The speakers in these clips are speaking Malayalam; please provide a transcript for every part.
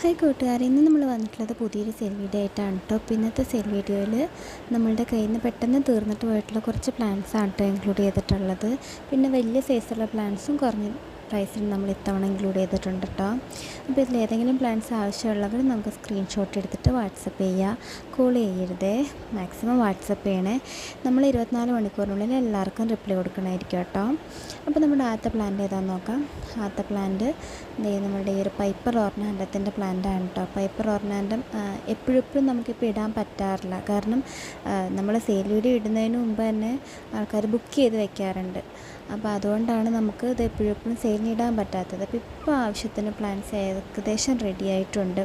ഹായ് കൂട്ടുകാരെ ഇന്ന് നമ്മൾ വന്നിട്ടുള്ളത് പുതിയൊരു സെൽ വീഡിയോ ആയിട്ടാണ് കേട്ടോ അപ്പോൾ ഇന്നത്തെ സെൽ വീഡിയോയിൽ നമ്മളുടെ കയ്യിൽ നിന്ന് പെട്ടെന്ന് തീർന്നിട്ട് പോയിട്ടുള്ള കുറച്ച് പ്ലാൻസാണ് കേട്ടോ ഇൻക്ലൂഡ് ചെയ്തിട്ടുള്ളത്. പിന്നെ വലിയ സൈസുള്ള പ്ലാൻസും കുറഞ്ഞ പ്രൈസിൽ നമ്മൾ ഇത്തവണ ഇൻക്ലൂഡ് ചെയ്തിട്ടുണ്ട് കേട്ടോ അപ്പോൾ ഇതിൽ ഏതെങ്കിലും പ്ലാൻസ് ആവശ്യമുള്ളവർ നമുക്ക് സ്ക്രീൻഷോട്ട് എടുത്തിട്ട് വാട്സപ്പ് ചെയ്യുക കോൾ ചെയ്യരുതേ. മാക്സിമം വാട്സപ്പ് ചെയ്യണേ. നമ്മൾ ഇരുപത്തിനാല് മണിക്കൂറിനുള്ളിൽ എല്ലാവർക്കും റിപ്ലൈ കൊടുക്കണമായിരിക്കും കേട്ടോ അപ്പോൾ നമ്മുടെ ആദ്യത്തെ പ്ലാന്റ് ഏതാണെന്ന് നോക്കാം. ആദ്യത്തെ പ്ലാന്റ് നമ്മുടെ ഈ ഒരു പൈപ്പർ ഓർണാൻഡത്തിന്റെ പ്ലാന്റാണ് കേട്ടോ പൈപ്പർ ഓർണാൻഡം എപ്പോഴും എപ്പോഴും നമുക്കിപ്പോൾ ഇടാൻ പറ്റാറില്ല. കാരണം നമ്മൾ സെയിൽ വീഡിയോ ഇടുന്നതിന് മുമ്പ് തന്നെ ആൾക്കാർ ബുക്ക് ചെയ്ത് വെക്കാറുണ്ട്. അപ്പോൾ അതുകൊണ്ടാണ് നമുക്ക് ഇത് എപ്പോഴും എപ്പോഴും സെയിലിന് ഇടാൻ പറ്റാത്തത്. അപ്പോൾ ഇപ്പോൾ ആവശ്യത്തിന് പ്ലാൻസ് ഏകദേശം റെഡി ആയിട്ടുണ്ട്.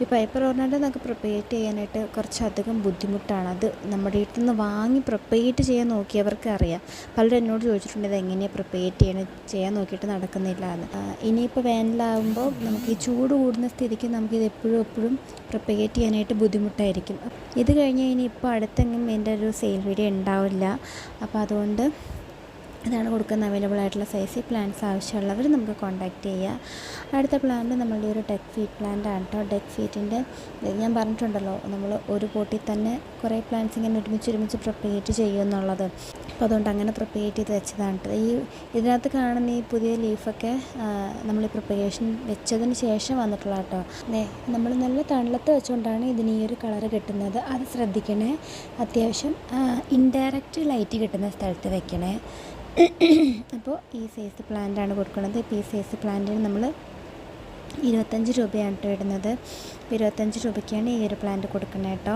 ഈ പേപ്പർ ഓർണാന്റെ നമുക്ക് പ്രിപ്പേറ്റ് ചെയ്യാനായിട്ട് കുറച്ചധികം ബുദ്ധിമുട്ടാണ്. അത് നമ്മുടെ വീട്ടിൽ നിന്ന് വാങ്ങി പ്രിപ്പേറ്റ് ചെയ്യാൻ നോക്കിയവർക്ക് അറിയാം. പലരും എന്നോട് ചോദിച്ചിട്ടുണ്ട് ഇത് എങ്ങനെയാണ് പ്രിപ്പറേറ്റ് ചെയ്യണം? ചെയ്യാൻ നോക്കിയിട്ട് നടക്കുന്നില്ല എന്ന്. ഇനിയിപ്പോൾ വേനലാകുമ്പോൾ നമുക്ക് ഈ ചൂട് കൂടുന്ന സ്ഥിതിക്ക് നമുക്കിത് എപ്പോഴും എപ്പോഴും പ്രിപ്പേറ്റ് ചെയ്യാനായിട്ട് ബുദ്ധിമുട്ടായിരിക്കും. ഇത് കഴിഞ്ഞ് ഇനി ഇപ്പോൾ അടുത്തെങ്കിലും എന്റെ ഒരു സെയിൽ വീഡിയോ ഉണ്ടാവില്ല. അപ്പോൾ അതുകൊണ്ട് ഇതാണ് കൊടുക്കുന്ന അവൈലബിൾ ആയിട്ടുള്ള സൈസ് പ്ലാന്റ്സ് ആവശ്യമുള്ളവർ നമുക്ക് കോൺടാക്റ്റ് ചെയ്യുക അടുത്ത പ്ലാന്റ് നമ്മളുടെ ഒരു ഡെക്ക് ഫീറ്റ് പ്ലാന്റ് ആണ് കേട്ടോ ഡെക്ക് ഫീറ്റിന്റെ ഞാൻ പറഞ്ഞിട്ടുണ്ടല്ലോ നമ്മൾ ഒരു പോട്ടിൽ തന്നെ കുറേ പ്ലാന്റ്സ് ഇങ്ങനെ ഒരുമിച്ച് ഒരുമിച്ച് പ്രിപ്പേറ്റ് ചെയ്യും എന്നുള്ളത്. അപ്പോൾ അതുകൊണ്ട് അങ്ങനെ പ്രിപ്പേറ്റ് ചെയ്ത് വെച്ചതാണ് ഈ ഇതിനകത്ത് കാണുന്ന ഈ പുതിയ ലീഫൊക്കെ നമ്മൾ ഈ പ്രിപ്പറേഷൻ വെച്ചതിന് ശേഷം വന്നിട്ടുള്ള കേട്ടോ നമ്മൾ നല്ല തണലത്ത് വെച്ചുകൊണ്ടാണ് ഇതിന് ഈ ഒരു കളർ കിട്ടുന്നത്. അത് ശ്രദ്ധിക്കണേ. അത്യാവശ്യം ഇൻഡയറക്റ്റ് ലൈറ്റ് കിട്ടുന്ന സ്ഥലത്ത് വെക്കണേ. അപ്പോൾ ഈ സൈസ് പ്ലാന്റാണ് കൊടുക്കുന്നത്. ഇപ്പോൾ ഈ സൈസ് പ്ലാന്റിന് നമ്മൾ ഇരുപത്തഞ്ച് രൂപയാണ് കേട്ടോ ഇടുന്നത്. ഇരുപത്തഞ്ച് രൂപയ്ക്കാണ് ഈ ഒരു പ്ലാന്റ് കൊടുക്കുന്നത് കേട്ടോ.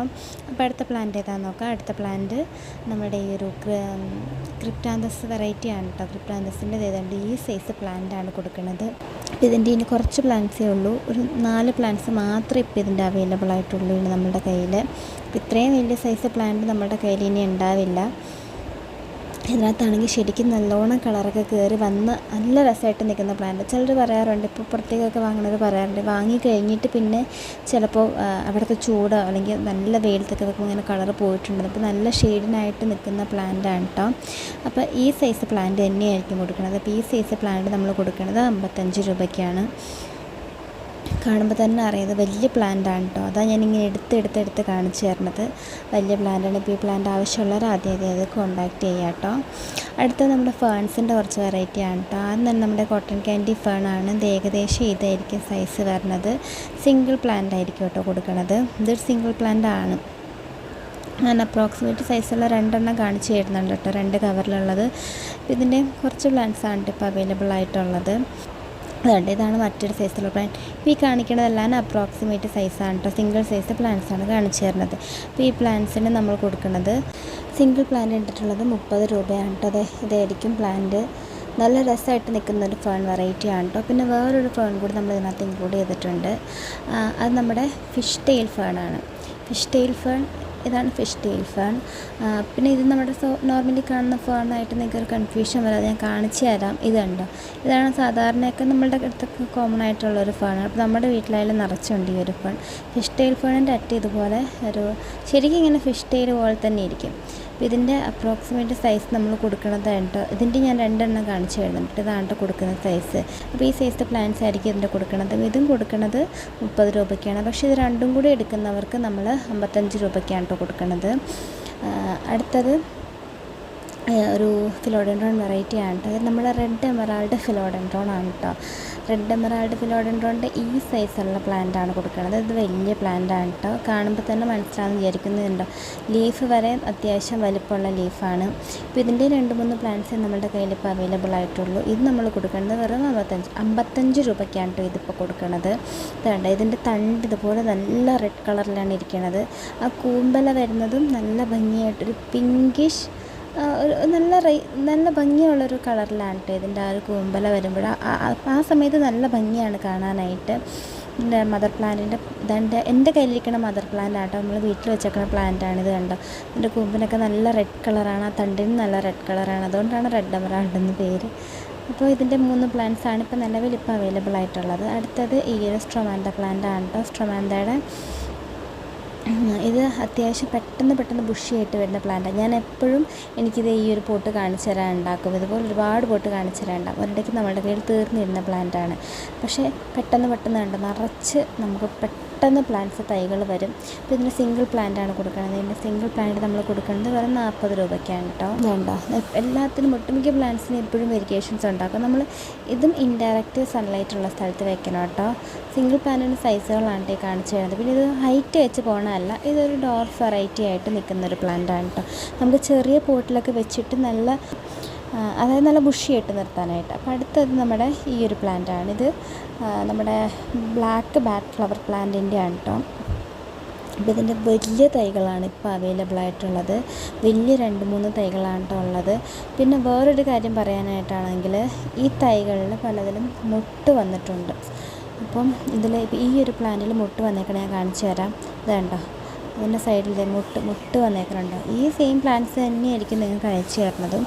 അപ്പോൾ അടുത്ത പ്ലാന്റ് ഏതാണെന്ന് നോക്കാം. അടുത്ത പ്ലാന്റ് നമ്മുടെ ഈ ഒരു ക്രിപ്റ്റാന്തസ് വെറൈറ്റി ആണ് കേട്ടോ. ക്രിപ്റ്റാന്തസിന്റെ ഏതാണ്ട് ഈ സൈസ് പ്ലാന്റാണ് കൊടുക്കുന്നത്. അപ്പോൾ ഇതിന്റെ ഇനി കുറച്ച് പ്ലാന്റ്സേ ഉള്ളൂ. ഒരു നാല് പ്ലാന്റ്സ് മാത്രമേ ഇപ്പോൾ ഇതിന്റെ അവൈലബിൾ ആയിട്ടുള്ളൂ നമ്മുടെ കയ്യിൽ. ഇത്രയും വലിയ സൈസ് പ്ലാന്റ് നമ്മുടെ കയ്യിൽ ഇനി ഉണ്ടാവില്ല. ഇതിനകത്താണെങ്കിൽ ശരിക്കും നല്ലോണം കളറൊക്കെ കയറി വന്ന് നല്ല രസമായിട്ട് നിൽക്കുന്ന പ്ലാന്റ് ചിലർ പറയാറുണ്ട് ഇപ്പോൾ പുറത്തേക്കൊക്കെ വാങ്ങുന്നവർ പറയാറുണ്ട് വാങ്ങി കഴിഞ്ഞിട്ട് പിന്നെ ചിലപ്പോൾ അവിടുത്തെ ചൂടോ അല്ലെങ്കിൽ നല്ല വെയിലത്തൊക്കെ വെക്കുമ്പോൾ ഇങ്ങനെ കളർ പോയിട്ടുണ്ട്. അപ്പോൾ നല്ല ഷെയ്ഡിനായിട്ട് നിൽക്കുന്ന പ്ലാന്റ് ആണ് കേട്ടോ അപ്പോൾ ഈ സൈസ് പ്ലാന്റ് തന്നെയായിരിക്കും കൊടുക്കുന്നത് അപ്പോൾ ഈ സൈസ് പ്ലാന്റ് നമ്മൾ കൊടുക്കുന്നത് അമ്പത്തഞ്ച് രൂപയ്ക്കാണ്. കാണുമ്പോൾ തന്നെ അറിയാം വലിയ പ്ലാന്റ് ആണ് കേട്ടോ അതാണ് ഞാനിങ്ങനെ എടുത്ത് എടുത്ത് എടുത്ത് കാണിച്ചു തരണത് വലിയ പ്ലാന്റാണ് ഇപ്പോൾ ഈ പ്ലാന്റ് ആവശ്യമുള്ളവർ ആദ്യം ആദ്യം അത് കോണ്ടാക്ട് ചെയ്യുക കേട്ടോ അടുത്ത നമ്മുടെ ഫേൺസിന്റെ കുറച്ച് വെറൈറ്റി ആണ് കേട്ടോ ആദ്യം തന്നെ നമ്മുടെ കോട്ടൺ ക്യാൻഡി ഫേൺ ആണ്. ഇത് ഏകദേശം ഇതായിരിക്കും സൈസ് വരുന്നത് സിംഗിൾ പ്ലാന്റ് ആയിരിക്കും കേട്ടോ കൊടുക്കണത്. ഇതൊരു സിംഗിൾ പ്ലാന്റ് ആണ്. ഞാൻ അപ്രോക്സിമേറ്റ് സൈസുള്ള രണ്ടെണ്ണം കാണിച്ചു തരുന്നുണ്ട് കേട്ടോ രണ്ട് കവറിലുള്ളത് ഇതിന്റെ കുറച്ച് ആണ് ഇപ്പോൾ അവൈലബിൾ ആയിട്ടുള്ളത്. അതുകൊണ്ട് ഇതാണ് മറ്റൊരു സൈസുള്ള പ്ലാൻ ഇപ്പോൾ ഈ കാണിക്കുന്നതെല്ലാം അപ്രോക്സിമേറ്റ് സൈസാണ് കേട്ടോ സിംഗിൾ സൈസ് പ്ലാന്റ്സാണ് കാണിച്ചു തരുന്നത്. അപ്പോൾ ഈ പ്ലാന്റ്സിന് നമ്മൾ കൊടുക്കുന്നത് സിംഗിൾ പ്ലാന്റ് ഇട്ടിട്ടുള്ളത് മുപ്പത് രൂപയാണ് കേട്ടോ അതെ ഇതായിരിക്കും പ്ലാന്റ് നല്ല രസമായിട്ട് നിൽക്കുന്ന ഒരു ഫേൺ വെറൈറ്റി ആണ് കേട്ടോ പിന്നെ വേറൊരു ഫേൺ കൂടി നമ്മൾ ഇതിനകത്ത് ഇൻക്ലൂഡ് ചെയ്തിട്ടുണ്ട്. അത് നമ്മുടെ ഫിഷ് ടെയിൽ ഫേൺ ആണ്. ഫിഷ് ടെയിൽ ഫേൺ ഇതാണ് ഫിഷ് ടെയിൽ ഫേൺ പിന്നെ ഇത് നമ്മുടെ നോർമലി കാണുന്ന ഫേണായിട്ട് നിങ്ങൾക്ക് ഒരു കൺഫ്യൂഷൻ വരാതെ ഞാൻ കാണിച്ചു തരാം. ഇതുണ്ടോ. ഇതാണ് സാധാരണയൊക്കെ നമ്മളുടെ അടുത്തൊക്കെ കോമൺ ആയിട്ടുള്ള ഒരു ഫേൺ അപ്പോൾ നമ്മുടെ വീട്ടിലായാലും നിറച്ചുണ്ട് ഈ ഒരു ഫേൺ ഫിഷ് ടെയിൽ ഫേണിന്റെ അറ്റ് ഇതുപോലെ ഒരു ശരിക്കും ഇങ്ങനെ ഫിഷ് ടെയിൽ പോലെ തന്നെ ഇരിക്കും. അപ്പോൾ ഇതിന്റെ അപ്രോക്സിമേറ്റ് സൈസ് നമ്മൾ കൊടുക്കുന്നത് കേട്ടോ ഇതിന്റെ ഞാൻ രണ്ടെണ്ണം കാണിച്ചു തരുന്നുണ്ട്. ഇതാണ് കൊടുക്കുന്ന സൈസ്. അപ്പോൾ ഈ സൈസ് പ്ലാൻസ് ആയിരിക്കും ഇതിന്റെ കൊടുക്കുന്നത് ഇതും കൊടുക്കുന്നത് മുപ്പത് രൂപയ്ക്കാണ്. പക്ഷേ ഇത് രണ്ടും കൂടി എടുക്കുന്നവർക്ക് നമ്മൾ അമ്പത്തഞ്ച് രൂപയ്ക്കാണ് കേട്ടോ കൊടുക്കുന്നത് അടുത്തത് ഒരു ഫിലോഡൻഡ്രോൺ വെറൈറ്റി ആണ്. കേട്ടോ നമ്മുടെ റെഡ് എമറാൾഡ് ഫിലോഡൻഡ്രോൺ ആണ് കേട്ടോ. റെഡ് എമറാൾഡ് ഫിലോഡൻഡ്രോണിന്റെ ഈ സൈസുള്ള പ്ലാന്റ് ആണ് കൊടുക്കുന്നത്. ഇത് വലിയ പ്ലാന്റ് ആണ് കേട്ടോ കാണുമ്പോൾ തന്നെ മനസ്സിലാകുന്ന വിചാരിക്കുന്നുണ്ടോ? ലീഫ് വരെ അത്യാവശ്യം വലിപ്പമുള്ള ലീഫാണ്. ഇപ്പോൾ ഇതിന്റെ രണ്ട് മൂന്ന് പ്ലാന്റ്സ് നമ്മുടെ കയ്യിൽ ഇപ്പോൾ അവൈലബിൾ ആയിട്ടുള്ളൂ. ഇത് നമ്മൾ കൊടുക്കേണ്ടത് വെറും അമ്പത്തഞ്ച് അമ്പത്തഞ്ച് രൂപയ്ക്കാണ് കേട്ടോ ഇതിപ്പോൾ കൊടുക്കുന്നത്. വേണ്ട ഇതിന്റെ തണ്ട് ഇതുപോലെ നല്ല റെഡ് കളറിലാണ് ഇരിക്കുന്നത് ആ കൂമ്പല വരുന്നതും നല്ല ഭംഗിയായിട്ടൊരു പിങ്കിഷ് നല്ല നല്ല ഭംഗിയുള്ളൊരു കളറിലാണ് കേട്ടോ ഇതിന്റെ ആ ഒരു കൂമ്പല വരുമ്പോൾ ആ സമയത്ത് നല്ല ഭംഗിയാണ് കാണാനായിട്ട്. എന്റെ മദർ പ്ലാന്റിന്റെ ഇതെന്റെ എന്റെ കയ്യിലിരിക്കുന്ന മദർ പ്ലാന്റ് ആട്ടോ നമ്മൾ വീട്ടിൽ വെച്ചേക്കുന്ന പ്ലാന്റാണ് ഇത് കണ്ടോ. എന്റെ കൂമ്പിനൊക്കെ നല്ല റെഡ് കളറാണ്. ആ തണ്ടിന് നല്ല റെഡ് കളറാണ്. അതുകൊണ്ടാണ് റെഡ് എമറാൾഡ് എന്ന് പേര്. അപ്പോൾ ഇതിന്റെ മൂന്ന് പ്ലാന്റ്സ് ആണ് ഇപ്പോൾ നിലവിൽ ഇപ്പോൾ അവൈലബിൾ ആയിട്ടുള്ളത് അടുത്തത് ഈ ഒരു സ്ട്രൊമാൻഡ പ്ലാന്റ് ആണ് കേട്ടോ സ്ട്രൊമാൻഡയുടെ ഇത് അത്യാവശ്യം പെട്ടെന്ന് പെട്ടെന്ന് ബുഷിയായിട്ട് വരുന്ന പ്ലാന്റാണ് ഞാൻ എപ്പോഴും എനിക്കിത് ഈ ഒരു പോട്ട് കാണിച്ചു തരാൻ ഉണ്ടാക്കും. ഇതുപോലെ ഒരുപാട് പോട്ട് കാണിച്ചു തരാൻ ഉണ്ടാകും ഒരിടയ്ക്ക് നമ്മുടെ കയ്യിൽ തീർന്നിരുന്ന പ്ലാന്റാണ് പക്ഷേ പെട്ടെന്ന് പെട്ടെന്ന് കണ്ട് നിറച്ച് നമുക്ക് പെട്ടെന്ന് പ്ലാന്റ്സ് തൈകൾ വരും. അപ്പോൾ ഇതിന് സിംഗിൾ പ്ലാന്റാണ് കൊടുക്കുന്നത് ഇതിന്റെ സിംഗിൾ പ്ലാന്റ് നമ്മൾ കൊടുക്കുന്നത് വെറും നാൽപ്പത് രൂപയ്ക്കാണ് കേട്ടോ. വേണ്ട എല്ലാത്തിനും ഒട്ടുമിക്ക പ്ലാന്റ്സിന് എപ്പോഴും വെരിക്കേഷൻസ് ഉണ്ടാക്കും നമ്മൾ ഇതും ഇൻഡയറക്റ്റ് സൺലൈറ്റ് ഉള്ള സ്ഥലത്ത് വെക്കണം കേട്ടോ. സിംഗിൾ പ്ലാന്റിന്റെ സൈസുകളാണ് കാണിച്ചു തരുന്നത്. പിന്നെ ഇത് ഹൈറ്റ് വെച്ച് പോകണമല്ല ഇതൊരു ഡോർ വെറൈറ്റി ആയിട്ട് നിൽക്കുന്ന ഒരു പ്ലാന്റാണ് കേട്ടോ നമുക്ക് ചെറിയ പോട്ടിലൊക്കെ വെച്ചിട്ട് നല്ല അതായത് നല്ല ബുഷിയായിട്ട് നിർത്താനായിട്ട്. അപ്പോൾ അടുത്തത് നമ്മുടെ ഈ ഒരു പ്ലാന്റാണ് ഇത് നമ്മുടെ ബ്ലാക്ക് ബാറ്റ് ഫ്ലവർ പ്ലാന്റിന്റെ ആണ് കേട്ടോ അപ്പോൾ ഇതിന്റെ വലിയ തൈകളാണ് ഇപ്പോൾ അവൈലബിൾ ആയിട്ടുള്ളത്. വലിയ രണ്ട് മൂന്ന് തൈകളാണ് കേട്ടോ ഉള്ളത്. പിന്നെ വേറൊരു കാര്യം പറയാനായിട്ടാണെങ്കിൽ ഈ തൈകളിൽ പലതിലും മുട്ട് വന്നിട്ടുണ്ട്. അപ്പം ഇതിൽ ഈ ഒരു പ്ലാന്റിൽ മുട്ട് വന്നേക്കണ ഞാൻ കാണിച്ചു തരാം. ഇത് കണ്ടോ? ഇതിന്റെ സൈഡിൽ മുട്ട് മുട്ട് വന്നേക്കണുണ്ടോ. ഈ സെയിം പ്ലാന്റ്സ് തന്നെയായിരിക്കും നിങ്ങൾക്ക് അയച്ചു തരുന്നതും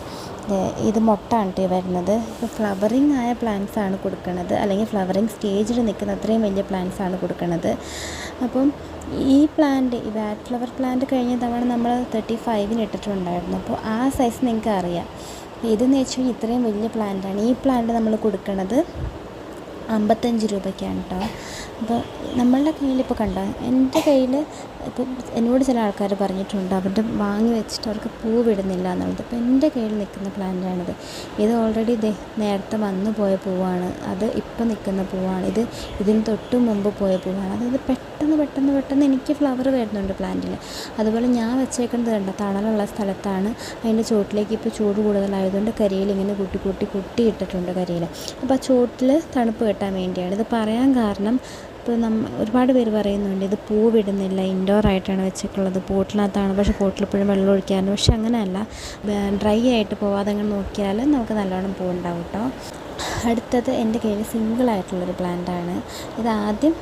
ഇത് മുട്ടാണ് കേട്ടോ വരുന്നത്. ഇപ്പോൾ ഫ്ലവറിങ് ആയ പ്ലാന്റ്സ് ആണ് കൊടുക്കുന്നത് അല്ലെങ്കിൽ ഫ്ലവറിങ് സ്റ്റേജിൽ നിൽക്കുന്ന അത്രയും വലിയ പ്ലാന്റ്സ് ആണ് കൊടുക്കുന്നത് അപ്പം ഈ പ്ലാന്റ് ഈ വാറ്റ് ഫ്ലവർ പ്ലാന്റ് കഴിഞ്ഞ തവണ നമ്മൾ തേർട്ടി ഫൈവിന് ഇട്ടിട്ടുണ്ടായിരുന്നു. അപ്പോൾ ആ സൈസ് നിങ്ങൾക്ക് അറിയാം. ഇതെന്ന് വെച്ചാൽ ഇത്രയും വലിയ പ്ലാന്റാണ്. ഈ പ്ലാന്റ് നമ്മൾ കൊടുക്കുന്നത് അമ്പത്തഞ്ച് രൂപയ്ക്കാണ് കേട്ടോ അപ്പോൾ നമ്മളുടെ കയ്യിൽ ഇപ്പോൾ കണ്ടോ എന്റെ കയ്യിൽ ഇപ്പോൾ എന്നോട് ചില ആൾക്കാർ പറഞ്ഞിട്ടുണ്ട് അവരുടെ വാങ്ങി വെച്ചിട്ട് അവർക്ക് പൂ വിടുന്നില്ല എന്നുള്ളത്. അപ്പോൾ എന്റെ കയ്യിൽ നിൽക്കുന്ന പ്ലാന്റാണിത് ഇത് ഓൾറെഡി ദേ നേരത്തെ വന്നു പോയ പൂവാണ്. അത് ഇപ്പോൾ നിൽക്കുന്ന പൂവാണ്. ഇത് ഇതിന് തൊട്ട് മുമ്പ് പോയ പൂവാണ്. അതായത് പെട്ടെന്ന് പെട്ടെന്ന് പെട്ടെന്ന് എനിക്ക് ഫ്ലവർ വരുന്നുണ്ട് പ്ലാന്റിൽ അതുപോലെ ഞാൻ വെച്ചേക്കുന്നത് കണ്ട തണലുള്ള സ്ഥലത്താണ്. അതിന്റെ ചുവട്ടിലേക്ക് ഇപ്പോൾ ചൂട് കൂടുതലായതുകൊണ്ട് കരിയിൽ ഇങ്ങനെ കൂട്ടി കൂട്ടി കുട്ടി ഇട്ടിട്ടുണ്ട് കരിയിൽ അപ്പോൾ ആ ചുവട്ടിൽ തണുപ്പ് കിട്ടാൻ വേണ്ടിയാണ്. ഇത് പറയാൻ കാരണം ഇപ്പോൾ നമ്മ ഒരുപാട് പേര് പറയുന്നുണ്ട് ഇത് പൂ വിടുന്നില്ല ഇൻഡോർ ആയിട്ടാണ് വെച്ചിട്ടുള്ളത് പോട്ടിനകത്താണ്. പക്ഷേ പോട്ടിൽ എപ്പോഴും വെള്ളം ഒഴിക്കാറുണ്ട്. പക്ഷെ അങ്ങനെയല്ല. ഡ്രൈ ആയിട്ട് പോവാതെ അങ്ങനെ നോക്കിയാൽ നമുക്ക് നല്ലോണം പൂ ഉണ്ടാവും കേട്ടോ അടുത്തത് എന്റെ കയ്യിൽ സിംഗിൾ ആയിട്ടുള്ളൊരു പ്ലാന്റാണ് ആദ്യം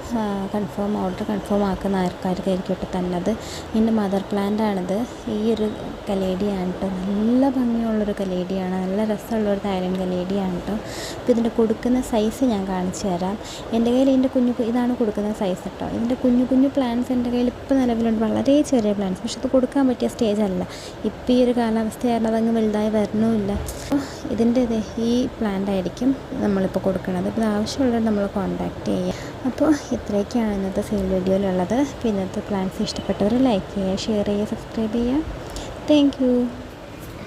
കൺഫേം ഓർഡർ കൺഫേം ആക്കുന്ന ആൾക്കാർക്കായിരിക്കും കേട്ടോ തന്നത്. എന്റെ മദർ പ്ലാന്റാണിത് ഈ ഒരു കലേഡിയാണ് കേട്ടോ. നല്ല ഭംഗിയുള്ളൊരു കലേഡിയാണ്. നല്ല രസമുള്ളൊരു തായ്ലൻഡ് കലേഡിയാണ് കേട്ടോ. അപ്പോൾ ഇതിന്റെ കൊടുക്കുന്ന സൈസ് ഞാൻ കാണിച്ചു തരാം. എന്റെ കയ്യിൽ ഇതിന്റെ കുഞ്ഞു ഇതാണ് കൊടുക്കുന്ന സൈസ് കേട്ടോ. ഇതിന്റെ കുഞ്ഞു കുഞ്ഞു പ്ലാന്റ്സ് എന്റെ കയ്യിൽ ഇപ്പോൾ നിലവിലുണ്ട്. വളരെ ചെറിയ പ്ലാന്റ്സ് പക്ഷെ ഇത് കൊടുക്കാൻ പറ്റിയ സ്റ്റേജ് അല്ല. ഇപ്പോൾ ഈ ഒരു കാലാവസ്ഥ കാരണം അതങ്ങ് വലുതായി വരണമില്ല ഇതിന്റെ ഇത് ഈ പ്ലാന്റ് ആയിരിക്കും നമ്മളിപ്പോൾ കൊടുക്കുന്നത്. ഇത് ആവശ്യമുള്ളവർ നമ്മൾ കോൺടാക്റ്റ് ചെയ്യുക. അപ്പോൾ ഇത്രയൊക്കെയാണ് ഇന്നത്തെ സെയിൽ വീഡിയോയിലുള്ളത് അപ്പോൾ ഇന്നത്തെ പ്ലാൻസ് ഇഷ്ടപ്പെട്ടവർ ലൈക്ക് ചെയ്യുക ഷെയർ ചെയ്യുക സബ്സ്ക്രൈബ് ചെയ്യുക. താങ്ക്